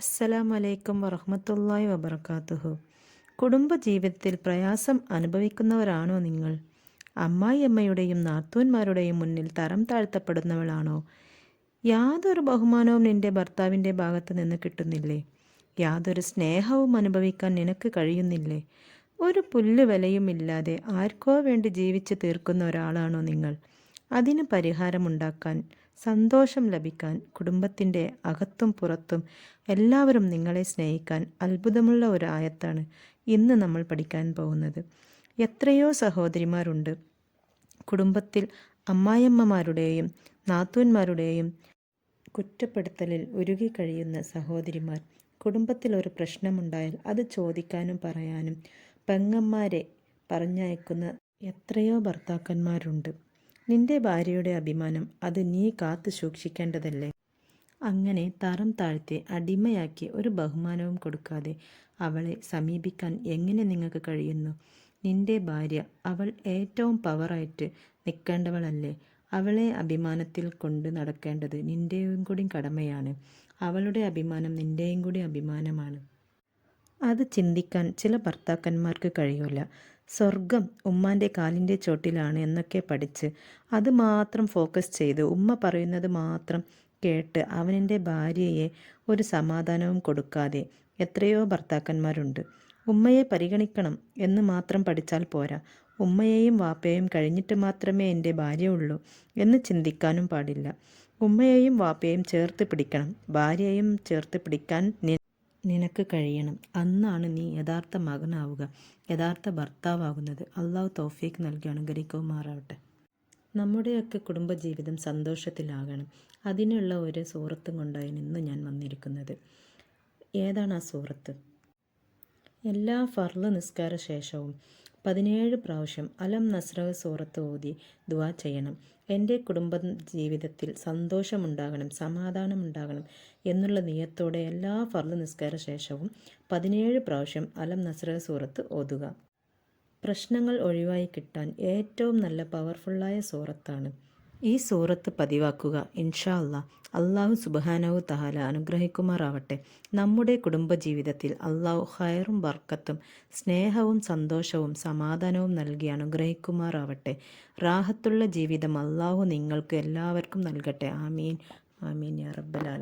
അസ്സലാമു അലൈക്കും വറഹ്മത്തുള്ളാഹി വബർക്കാത്തുഹു കുടുംബജീവിതത്തിൽ പ്രയാസം അനുഭവിക്കുന്നവരാണോ നിങ്ങൾ? അമ്മായിയമ്മയുടെയും നാത്തൂന്മാരുടെയും മുന്നിൽ തരം താഴ്ത്തപ്പെടുന്നവളാണോ? യാതൊരു ബഹുമാനവും നിന്റെ ഭർത്താവിന്റെ ഭാഗത്ത് നിന്ന് കിട്ടുന്നില്ലേ? യാതൊരു സ്നേഹവും അനുഭവിക്കാൻ നിനക്ക് കഴിയുന്നില്ലേ? ഒരു പുല്ല് വിലയുമില്ലാതെ ആർക്കോ വേണ്ടി ജീവിച്ച് തീർക്കുന്ന ഒരാളാണോ നിങ്ങൾ? അതിന് പരിഹാരമുണ്ടാക്കാൻ സന്തോഷം ലഭിക്കാൻ കുടുംബത്തിന്റെ അകത്തും പുറത്തും എല്ലാവരും നിങ്ങളെ സ്നേഹിക്കാൻ അത്ഭുതമുള്ള ഒരു ആയത്താണ് ഇന്ന് നമ്മൾ പഠിക്കാൻ പോകുന്നത്. എത്രയോ സഹോദരിമാരുണ്ട്. കുടുംബത്തിൽ അമ്മായിയമ്മമാരുടെയും നാത്തൂന്മാരുടെയും കുറ്റപ്പെടുത്തലിൽ ഉരുകി കഴിയുന്ന സഹോദരിമാർ കുടുംബത്തിൽ ഒരു പ്രശ്നമുണ്ടായാൽ അത് ചോദിക്കാനും പറയാനും പെങ്ങന്മാരെ പറഞ്ഞയക്കുന്ന എത്രയോ ഭർത്താക്കന്മാരുണ്ട്. നിന്റെ ഭാര്യയുടെ അഭിമാനം അത് നീ കാത്തു സൂക്ഷിക്കേണ്ടതല്ലേ? അങ്ങനെ തരം താഴ്ത്തി അടിമയാക്കി ഒരു ബഹുമാനവും കൊടുക്കാതെ അവളെ സമീപിക്കാൻ എങ്ങനെ നിങ്ങൾക്ക് കഴിയുന്നു? നിന്റെ ഭാര്യ അവൾ ഏറ്റവും പവറായിട്ട് നിൽക്കേണ്ടവളല്ലേ? അവളെ അഭിമാനത്തിൽ കൊണ്ട് നടക്കേണ്ടത് നിന്റെയും കൂടി കടമയാണ്. അവളുടെ അഭിമാനം നിന്റെയും കൂടി അഭിമാനമാണ്. അത് ചിന്തിക്കാൻ ചില ഭർത്താക്കന്മാർക്ക് കഴിയില്ല സ്വർഗം ഉമ്മാന്റെ കാലിന്റെ ചോട്ടിലാണ് എന്നൊക്കെ പഠിച്ച് അത് മാത്രം ഫോക്കസ് ചെയ്ത് ഉമ്മ പറയുന്നത് മാത്രം കേട്ട് അവനെന്റെ ഭാര്യയെ ഒരു സമാധാനവും കൊടുക്കാതെ എത്രയോ ഭർത്താക്കന്മാരുണ്ട്. ഉമ്മയെ പരിഗണിക്കണം എന്ന് മാത്രം പഠിച്ചാൽ പോരാ. ഉമ്മയെയും വാപ്പയെയും കഴിഞ്ഞിട്ട് മാത്രമേ എന്റെ ഭാര്യ ഉള്ളൂ എന്ന് ചിന്തിക്കാനും പാടില്ല. ഉമ്മയെയും വാപ്പയെയും ചേർത്ത് പിടിക്കണം. ഭാര്യയെയും ചേർത്ത് പിടിക്കാൻ നിനക്ക് കഴിയണം. അന്നാണ് നീ യഥാർത്ഥ മകനാവുക യഥാർത്ഥ ഭർത്താവാകുന്നത്. അള്ളാഹു തൗഫീഖ് നൽകി അനുഗ്രഹിക്കുമാറാവട്ടെ. നമ്മുടെയൊക്കെ കുടുംബജീവിതം സന്തോഷത്തിലാകണം. അതിനുള്ള ഒരു സൂറത്തും കൊണ്ടാണ് ഇന്ന് ഞാൻ വന്നിരിക്കുന്നത്. ഏതാണ് ആ സൂറത്ത്? എല്ലാ ഫർൾ നിസ്കാര ശേഷവും പതിനേഴ് പ്രാവശ്യം അലം നസ്ര സൂറത്ത് ഓതി ദുവാ ചെയ്യണം. എന്റെ കുടുംബ ജീവിതത്തിൽ സന്തോഷമുണ്ടാകണം സമാധാനമുണ്ടാകണം എന്നുള്ള നിയത്തോടെ എല്ലാ ഫർൾ നിസ്കാര ശേഷവും പതിനേഴ് പ്രാവശ്യം അലം നസ്ര സൂറത്ത് ഓതുക. പ്രശ്നങ്ങൾ ഒഴിവായി കിട്ടാൻ ഏറ്റവും നല്ല പവർഫുള്ളായ സൂറത്താണ് ഈ സൂറത്ത് പതിവാക്കുക. ഇൻഷാ അല്ലാ അള്ളാഹു സുബാനവു തഹാല അനുഗ്രഹിക്കുമാറാവട്ടെ. നമ്മുടെ കുടുംബജീവിതത്തിൽ അള്ളാഹു ഹയറും ബർക്കത്തും സ്നേഹവും സന്തോഷവും സമാധാനവും നൽകി അനുഗ്രഹിക്കുമാറാവട്ടെ. റാഹത്തുള്ള ജീവിതം അള്ളാഹു നിങ്ങൾക്ക് എല്ലാവർക്കും നൽകട്ടെ. ആമീൻ. ആമീൻ യാ റബ്ബലാൽ